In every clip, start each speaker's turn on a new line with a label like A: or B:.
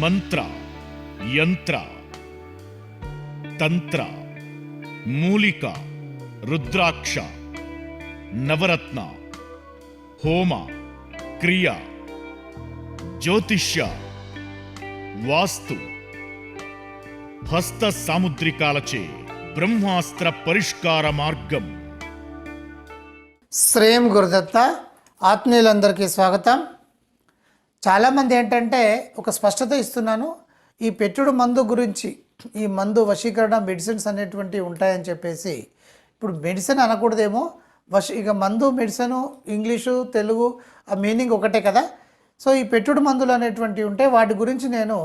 A: మంత్ర యంత్ర తంత్ర మూలిక రుద్రాక్ష నవరత్న హోమ క్రియ జ్యోతిష్య వాస్తు హస్త సాముద్రికాలచే బ్రహ్మాస్త్ర పరిష్కార మార్గం
B: శ్రేయం గురుదత్త ఆత్మీయులందరికీ స్వాగతం చాలామంది ఏంటంటే ఒక స్పష్టత ఇస్తున్నాను ఈ పెట్టుడు మందు గురించి ఈ మందు వశీకరణ మెడిసిన్స్ అనేటువంటివి ఉంటాయని చెప్పేసి. ఇప్పుడు మెడిసిన్ అనకూడదేమో వశ ఇక మందు మెడిసిన్ ఇంగ్లీషు తెలుగు ఆ మీనింగ్ ఒకటే కదా. సో ఈ పెట్టుడు మందులు అనేటువంటివి ఉంటే వాటి గురించి నేను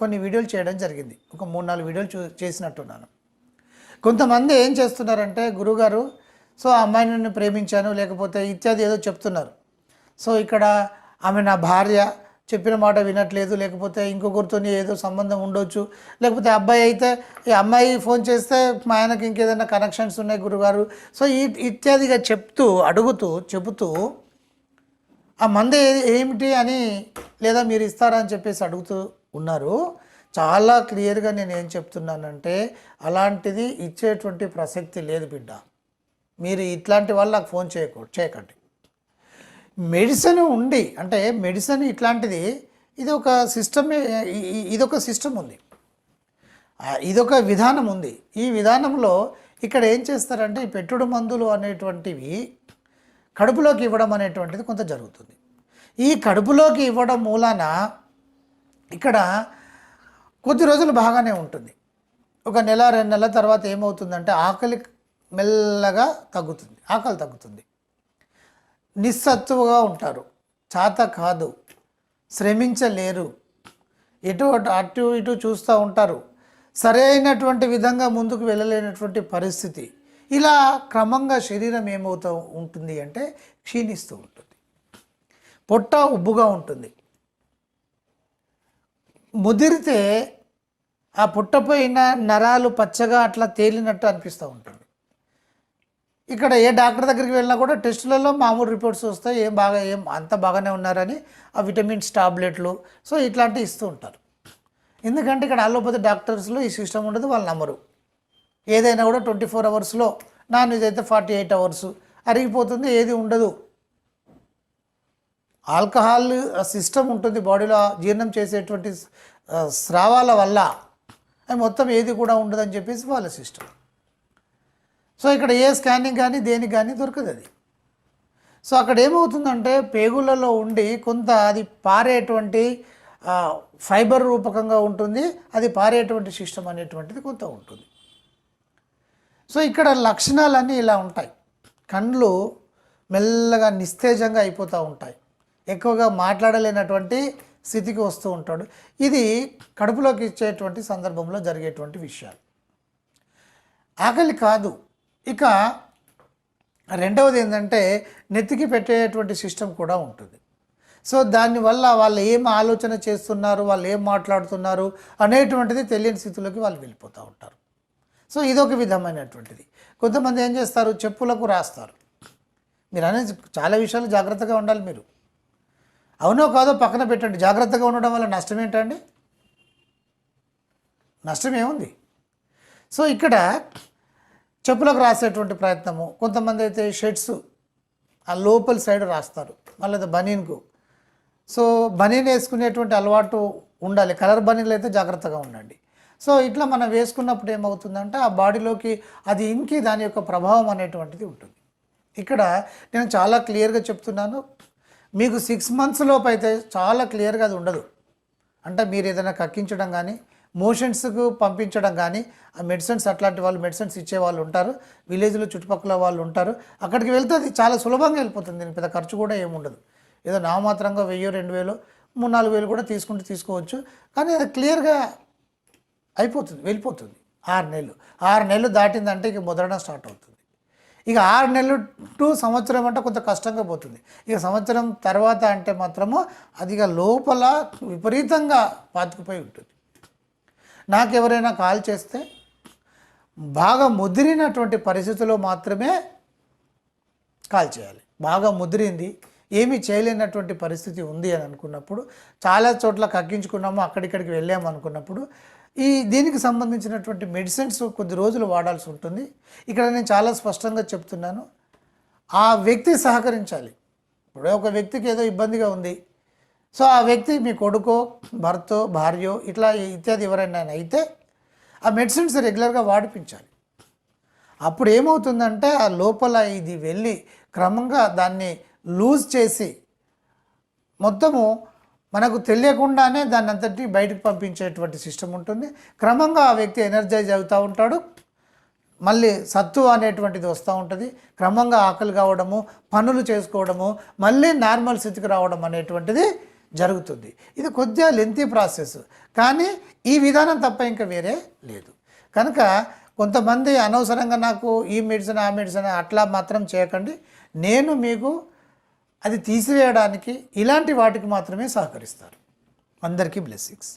B: కొన్ని వీడియోలు చేయడం జరిగింది. ఒక మూడు నాలుగు వీడియోలు చూ చేసినట్టున్నాను. కొంతమంది ఏం చేస్తున్నారంటే గురుగారు సో ఆ అమ్మాయిని నేను ప్రేమించాను లేకపోతే ఇత్యాది ఏదో చెప్తున్నారు. సో ఇక్కడ ఆమె నా భార్య చెప్పిన మాట వినట్లేదు లేకపోతే ఇంకొకరితో ఏదో సంబంధం ఉండొచ్చు. లేకపోతే అబ్బాయి అయితే ఈ అమ్మాయి ఫోన్ చేస్తే మా ఆయనకి ఇంకేదైనా కనెక్షన్స్ ఉన్నాయి గురుగారు. సో ఈ ఇత్యాదిగా చెప్తూ అడుగుతూ చెబుతూ ఆ మంది ఏమిటి అని లేదా మీరు ఇస్తారా అని చెప్పేసి అడుగుతూ ఉన్నారు. చాలా క్లియర్గా నేను ఏం చెప్తున్నానంటే అలాంటిది ఇచ్చేటువంటి ప్రసక్తి లేదు బిడ్డ. మీరు ఇట్లాంటి వాళ్ళు నాకు ఫోన్ చేయకూడదు చేయకండి. మెడిసిన్ ఉండి అంటే మెడిసిన్ ఇట్లాంటిది ఇది ఒక సిస్టమ్ ఇదొక సిస్టమ్ ఉంది. ఇదొక విధానం ఉంది. ఈ విధానంలో ఇక్కడ ఏం చేస్తారంటే ఈ పెట్టుడు మందులు అనేటువంటివి కడుపులోకి ఇవ్వడం అనేటువంటిది కొంత జరుగుతుంది. ఈ కడుపులోకి ఇవ్వడం మూలాన ఇక్కడ కొద్ది రోజులు బాగానే ఉంటుంది. ఒక నెల రెండు నెలల తర్వాత ఏమవుతుందంటే ఆకలి మెల్లగా తగ్గుతుంది ఆకలి తగ్గుతుంది. నిస్సత్తువుగా ఉంటారు. చాత కాదు. శ్రమించలేరు. ఎటు అటు అటు ఇటు చూస్తూ ఉంటారు. సరైనటువంటి విధంగా ముందుకు వెళ్ళలేనటువంటి పరిస్థితి. ఇలా క్రమంగా శరీరం ఏమవుతూ ఉంటుంది అంటే క్షీణిస్తూ ఉంటుంది. పొట్ట ఉబ్బుగా ఉంటుంది. ముదిరితే ఆ పుట్టపోయిన నరాలు పచ్చగా అట్లా తేలినట్టు అనిపిస్తూ ఉంటుంది. ఇక్కడ ఏ డాక్టర్ దగ్గరికి వెళ్ళినా కూడా టెస్టులలో మామూలు రిపోర్ట్స్ వస్తాయి ఏం బాగా ఏం అంత బాగానే ఉన్నారని ఆ విటమిన్స్ టాబ్లెట్లు సో ఇట్లాంటివి ఇస్తూ ఉంటారు. ఎందుకంటే ఇక్కడ అలోపతి డాక్టర్స్లో ఈ సిస్టమ్ ఉండదు వాళ్ళు నమ్మరు. ఏదైనా కూడా ట్వంటీ ఫోర్ అవర్స్లో నాన్ వెజ్ అయితే ఫార్టీ ఎయిట్ అవర్స్ అరిగిపోతుంది ఏది ఉండదు. ఆల్కహాల్ సిస్టమ్ ఉంటుంది బాడీలో జీర్ణం చేసేటువంటి స్రావాల వల్ల. మొత్తం ఏది కూడా ఉండదని చెప్పేసి వాళ్ళ సిస్టమ్. సో ఇక్కడ ఏ స్కానింగ్ కానీ దేనికి కానీ దొరకదు అది. సో అక్కడ ఏమవుతుందంటే పేగులలో ఉండి కొంత అది పారేటువంటి ఫైబర్ రూపకంగా ఉంటుంది అది పారేటువంటి సిస్టమ్ అనేటువంటిది కొంత ఉంటుంది. సో ఇక్కడ లక్షణాలన్నీ ఇలా ఉంటాయి. కండ్లు మెల్లగా నిస్తేజంగా అయిపోతూ ఉంటాయి. ఎక్కువగా మాట్లాడలేనటువంటి స్థితికి వస్తూ ఉంటాడు. ఇది కడుపులోకి ఇచ్చేటువంటి సందర్భంలో జరిగేటువంటి విషయాలు. ఆకలి కాదు. ఇక రెండవది ఏంటంటే నెత్తికి పెట్టేటువంటి సిస్టమ్ కూడా ఉంటుంది. సో దానివల్ల వాళ్ళు ఏం ఆలోచన చేస్తున్నారు వాళ్ళు ఏం మాట్లాడుతున్నారు అనేటువంటిది తెలియని స్థితిలోకి వాళ్ళు వెళ్ళిపోతూ ఉంటారు. సో ఇదొక విధమైనటువంటిది. కొంతమంది ఏం చేస్తారు? చెప్పులకు రాస్తారు. మీరు అనేది చాలా విషయాలు జాగ్రత్తగా ఉండాలి మీరు. అవునో కాదో పక్కన పెట్టండి. జాగ్రత్తగా ఉండడం వల్ల నష్టం ఏంటండి? నష్టం ఏముంది? సో ఇక్కడ చెప్పులకు రాసేటువంటి ప్రయత్నము. కొంతమంది అయితే షర్ట్స్ ఆ లోపల సైడ్ రాస్తారు. మళ్ళీ బనీన్కు. సో బనీన్ వేసుకునేటువంటి అలవాటు ఉండాలి. కలర్ బనీన్లు అయితే జాగ్రత్తగా ఉండండి. సో ఇట్లా మనం వేసుకున్నప్పుడు ఏమవుతుందంటే ఆ బాడీలోకి అది ఇంకి దాని యొక్క ప్రభావం అనేటువంటిది ఉంటుంది. ఇక్కడ నేను చాలా క్లియర్గా చెప్తున్నాను. మీకు సిక్స్ మంత్స్ లోపు అయితే చాలా క్లియర్గా అది ఉండదు. అంటే మీరు ఏదైనా కక్కించడం కానీ మోషన్స్కు పంపించడం కానీ ఆ మెడిసిన్స్ అట్లాంటి వాళ్ళు మెడిసిన్స్ ఇచ్చే వాళ్ళు ఉంటారు. విలేజ్లో చుట్టుపక్కల వాళ్ళు ఉంటారు. అక్కడికి వెళ్తే అది చాలా సులభంగా వెళ్ళిపోతుంది దీనికి పెద్ద ఖర్చు కూడా ఏముండదు. ఏదో నామాత్రంగా వెయ్యో రెండు వేలు మూడు నాలుగు వేలు కూడా తీసుకుంటూ తీసుకోవచ్చు. కానీ అది క్లియర్గా అయిపోతుంది వెళ్ళిపోతుంది. ఆరు నెలలు. ఆరు నెలలు దాటిందంటే ఇక ముదరడం స్టార్ట్ అవుతుంది. ఇక ఆరు నెలలు టు సంవత్సరం అంటే కొంత కష్టంగా పోతుంది. ఇక సంవత్సరం తర్వాత అంటే మాత్రము అది ఇక లోపల విపరీతంగా పాతుకుపోయి ఉంటుంది. నాకు ఎవరైనా కాల్ చేస్తే బాగా ముదిరినటువంటి పరిస్థితుల్లో మాత్రమే కాల్ చేయాలి. బాగా ముదిరింది ఏమీ చేయలేనటువంటి పరిస్థితి ఉంది అని అనుకున్నప్పుడు చాలా చోట్ల కక్కించుకున్నాము అక్కడిక్కడికి వెళ్ళాము అనుకున్నప్పుడు ఈ దీనికి సంబంధించినటువంటి మెడిసిన్స్ కొద్ది రోజులు వాడాల్సి ఉంటుంది. ఇక్కడ నేను చాలా స్పష్టంగా చెప్తున్నాను ఆ వ్యక్తి సహకరించాలి. ఇప్పుడు ఒక వ్యక్తికి ఏదో ఇబ్బందిగా ఉంది సో ఆ వ్యక్తి మీ కొడుకో భర్తో భార్యో ఇట్లా ఇత్యాది ఎవరైనా అయితే ఆ మెడిసిన్స్ రెగ్యులర్గా వాడిపించాలి. అప్పుడు ఏమవుతుందంటే ఆ లోపల ఇది వెళ్ళి క్రమంగా దాన్ని లూజ్ చేసి మొత్తము మనకు తెలియకుండానే దాన్ని అంతటి బయటకు పంపించేటువంటి సిస్టమ్ ఉంటుంది. క్రమంగా ఆ వ్యక్తి ఎనర్జైజ్ అవుతూ ఉంటాడు. మళ్ళీ సత్తు అనేటువంటిది వస్తూ ఉంటుంది. క్రమంగా ఆకలి కావడము పనులు చేసుకోవడము మళ్ళీ నార్మల్ స్థితికి రావడం అనేటువంటిది జరుగుతుంది. ఇది కొద్దిగా లెంతీ ప్రాసెస్ కానీ ఈ విధానం తప్ప ఇంకా వేరే లేదు. కనుక కొంతమంది అనవసరంగా నాకు ఈ మెడిసిన్ ఆ మెడిసిన్ అట్లా మాత్రం చేయకండి. నేను మీకు అది తీసివేయడానికి ఇలాంటి వాటికి మాత్రమే సహకరిస్తారు. అందరికీ బ్లెస్సింగ్స్